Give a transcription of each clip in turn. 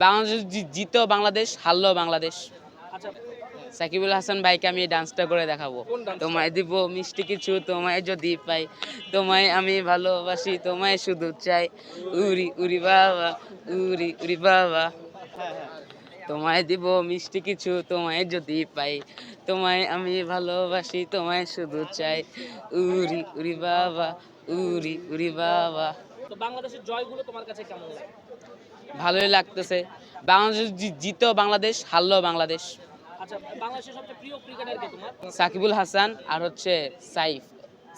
বাংলাদেশ জি- জিতেও বাংলাদেশ হারলেও বাংলাদেশ। আচ্ছা। সাকিবুল হাসান ভাইকে আমি ডান্সটা করে দেখাবো? তোমায় দিব মিষ্টি কিছু তোমায় যদি পাই তোমায় আমি ভালোবাসি তোমায় শুধু চাই। উরি উরি বাবা উরি উরি বাবা। তোমায় দিব মিষ্টি কিছু তোমায় যদি পাই তোমায় আমি ভালোবাসি তোমায় শুধু চাই। উরি উরি বাবা উরি উরি বাবা। তো বাংলাদেশের জয়গুলো তোমার কাছে কেমন লাগে? ভালোই লাগতেছে। বাংলাদেশ জিতেও বাংলাদেশ হারলেও বাংলাদেশ। আচ্ছা বাংলাদেশের সবচেয়ে প্রিয় ক্রিকেটার কে তোমার? সাকিবুল হাসান আর হচ্ছে সাইফ।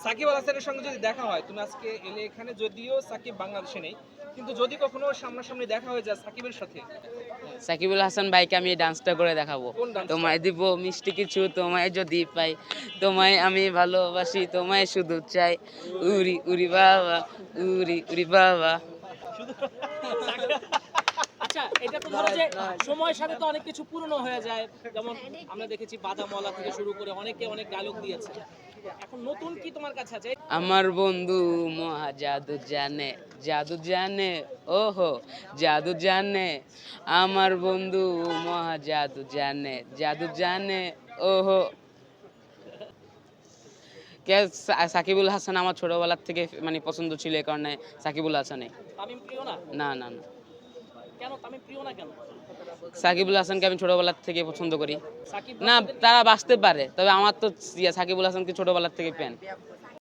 সাকিব আল হাসানের সঙ্গে যদি দেখা হয় তুমি আজকে এলে এখানে যদিও সাকিব বাংলাদেশে নেই কিন্তু যদি কখনো সামনাসামনি দেখা হয়ে যায় সাকিবের সাথে? সাকিবুল হাসান ভাইকে আমি ডান্সটা করে দেখাবো? তোমায় দিব মিষ্টি কিছু তোমায় যদি পাই তোমায় আমি ভালোবাসি তোমায় শুধু চাই। উরি উরি বাবা উরি উরি বাবা। ধরো যে সময়ের সাথে তো অনেক কিছু পুরনো হয়ে যায়। যেমন আমরা দেখেছি বাদামওয়ালা থেকে শুরু করে অনেকে অনেক ডায়লগ দিয়েছে। এখন নতুন কি তোমার কাছে আছে? আমার বন্ধু মহা জাদু জানে জাদু জানে ওহো জাদু জানে। আমার বন্ধু মহা জাদু জানে জাদু জানে ওহো। কে সাকিবুল হাসান আমার ছোটবেলার থেকে মানে পছন্দ ছিল এই কারণে সাকিবুল হাসানে না না না না কেন তামিম প্রিয় না কেন সাকিবুল হাসানকে আমি ছোটবেলার থেকে পছন্দ করি। না তারা বাঁচতে পারে তবে আমার তো সাকিবুল হাসানকে ছোটবেলার থেকে প্যান